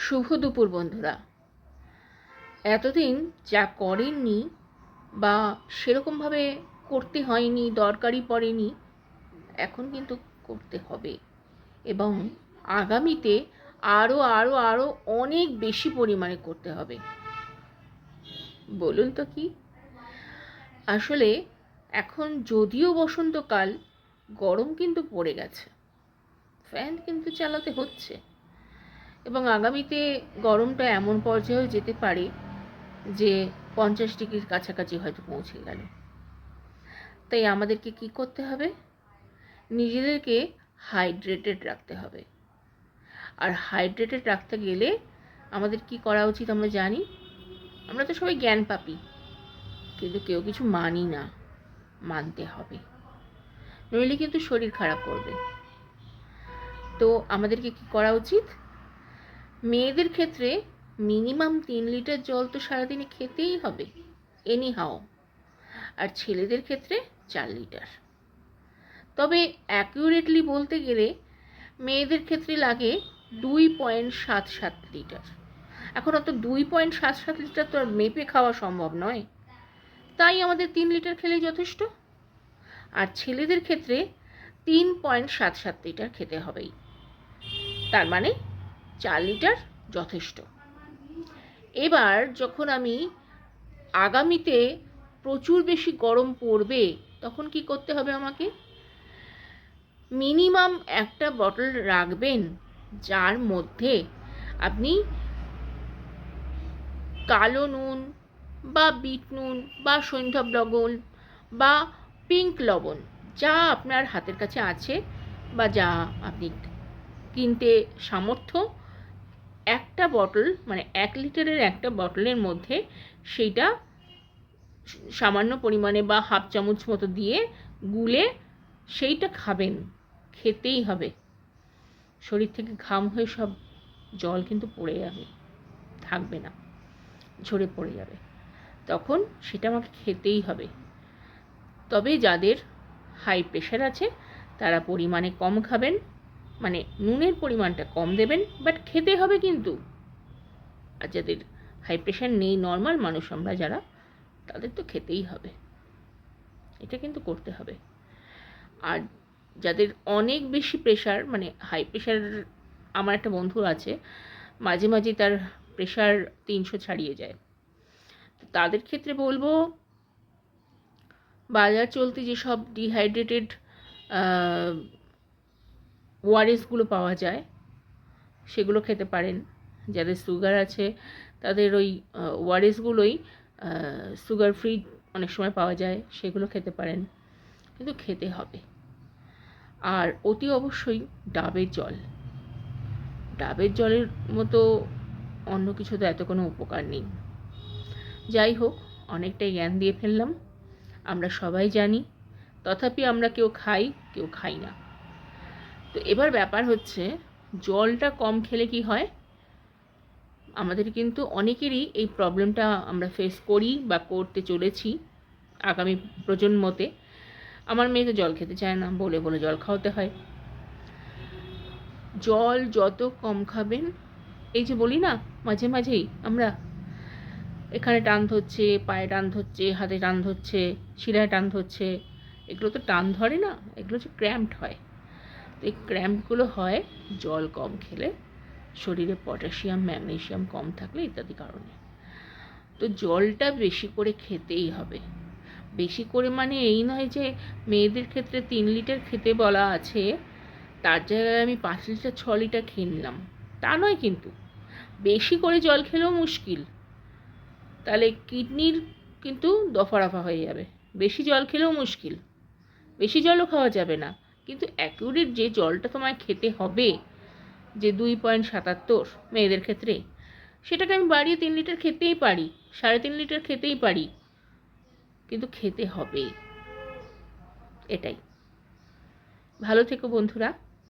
শুভ দুপুর, বন্ধুরা। এতদিন যা করেননি বা সেরকমভাবে করতে হয়নি, দরকারই পড়েনি, এখন কিন্তু করতে হবে। এবং আগামীতে আরও আরও আরও অনেক বেশি পরিমাণে করতে হবে। বলুন তো কি? আসলে এখন যদিও বসন্তকাল, গরম কিন্তু পড়ে গেছে। ফ্যান কিন্তু চালাতে হচ্ছে। আগামীতে গরমটা এমন পর্যায়েও যেতে পারে যে পঞ্চাশ ডিগ্রির কাছাকাছি হয়তো পৌঁছে গেল। তাই আমাদেরকে কি করতে হবে? নিজেদেরকে হাইড্রেটেড রাখতে হবে। আর হাইড্রেটেড রাখতে গেলে আমাদের কি করা উচিত আমরা জানি? আমরা তো সবাই জ্ঞান পাপি, কিন্তু কেউ কিছু মানি না, মানতে হবে। নইলে কিন্তু শরীর খারাপ করবে। তো আমাদেরকে কি করা উচিত? মেয়েদের ক্ষেত্রে মিনিমাম তিন লিটার জল তো সারাদিনে খেতেই হবে এনি হাও আর ছেলেদের ক্ষেত্রে চার লিটার। তবে অ্যাকিউরেটলি বলতে গেলে মেয়েদের ক্ষেত্রে লাগে দুই পয়েন্ট সাত সাত লিটার। এখন অত দুই পয়েন্ট সাত সাত লিটার তো আর মেপে খাওয়া সম্ভব নয়। তাই আমাদের তিন লিটার খেলেই যথেষ্ট। আর ছেলেদের ক্ষেত্রে তিন পয়েন্ট সাত সাত লিটার খেতে হবেই। তার মানে চার লিটার যথেষ্ট। এবার যখন আমি আগামীতে প্রচুর বেশি গরম পড়বে, তখন কি করতে হবে আমাকে? মিনিমাম একটা বটল রাখবেন, যার মধ্যে আপনি কালো নুন বা বিট নুন বা সৈন্ধব লবণ বা পিঙ্ক লবণ, যা আপনার হাতের কাছে আছে বা যা আপনি কিনতে সামর্থ্য একটা বটল মানে এক লিটারের একটা বটলের মধ্যে সেইটা সামান্য পরিমাণে বা হাফ চামচ মতো দিয়ে গুলে সেইটা খাবেন। খেতেই হবে। শরীর থেকে ঘাম হয়ে সব জল কিন্তু পড়ে যাবে, থাকবে না, ঝরে পড়ে যাবে। তখন সেটা আমাকে খেতেই হবে। তবে যাদের হাই প্রেশার আছে, তারা পরিমাণে কম খাবেন। মানে নুনের পরিমাণটা কম দেবেন বাট খেতে হবে কিন্তু। আর যাদের হাই প্রেশার নেই নর্মাল মানুষ আমরা যারা, তাদের তো খেতেই হবে। এটা কিন্তু করতে হবে। আর যাদের অনেক বেশি প্রেশার মানে হাই প্রেশার আমার একটা বন্ধু আছে, মাঝে মাঝে তার প্রেশার তিনশো ছাড়িয়ে যায়। তাদের ক্ষেত্রে বলব, বাজার চলতি যেসব ডিহাইড্রেটেড ওয়ারেসগুলো পাওয়া যায়, সেগুলো খেতে পারেন। যাদের সুগার আছে, তাদের ওই ওয়ারেসগুলোই সুগার ফ্রি অনেক সময় পাওয়া যায়, সেগুলো খেতে পারেন। কিন্তু খেতে হবে। আর অতি অবশ্যই ডাবের জল। ডাবের জলের মতো অন্য কিছু তো এত কোনো উপকার নেই। যাই হোক, অনেকটাই জ্ঞান দিয়ে ফেললাম। আমরা সবাই জানি, তথাপি আমরা কেউ খাই কেউ খাই না। তো এবার ব্যাপার হচ্ছে, জলটা কম খেলে কি হয়? আমাদের কিন্তু অনেকেরই এই প্রবলেমটা আমরা ফেস করি বা করতে চলেছি আগামী প্রজন্মতে। আমার মেয়ে তো জল খেতে চায় না, বলে বলে জল খাওয়াতে হয়। জল যত কম খাবেন, এই যে বলি না, মাঝে মাঝেই আমরা এখানে টান ধরছে, পায়ে টান ধরছে, হাতে টান ধরছে, শিরায় টান ধরছে, এগুলো তো টান ধরে না, এগুলো হচ্ছে ক্র্যাম্পড হয়। তো এই ক্র্যাম্পগুলো হয় জল কম খেলে, শরীরে পটাশিয়াম ম্যাগনেশিয়াম কম থাকলে ইত্যাদি কারণে। তো জলটা বেশি করে খেতেই হবে। বেশি করে মানে এই নয় যে মেয়েদের ক্ষেত্রে তিন লিটার খেতে বলা আছে, তার জায়গায় আমি পাঁচ লিটার, ছ লিটার খেয়ে নিলাম। তা নয় কিন্তু, বেশি করে জল খেলেও মুশকিল। তাহলে কিডনির কিন্তু দফারফা হয়ে যাবে। বেশি জল খেলেও মুশকিল। বেশি জলও খাওয়া যাবে না। কিন্তু অ্যাকিউরেট যে জলটা তোমায় খেতে হবে, যে দুই পয়েন্ট সাতাত্তর মেয়েদের ক্ষেত্রে, সেটাকে আমি বাড়িয়ে তিন লিটার খেতেই পারি, সাড়ে তিন লিটার খেতেই পারি, কিন্তু খেতে হবে এটাই। ভালো থেকো বন্ধুরা।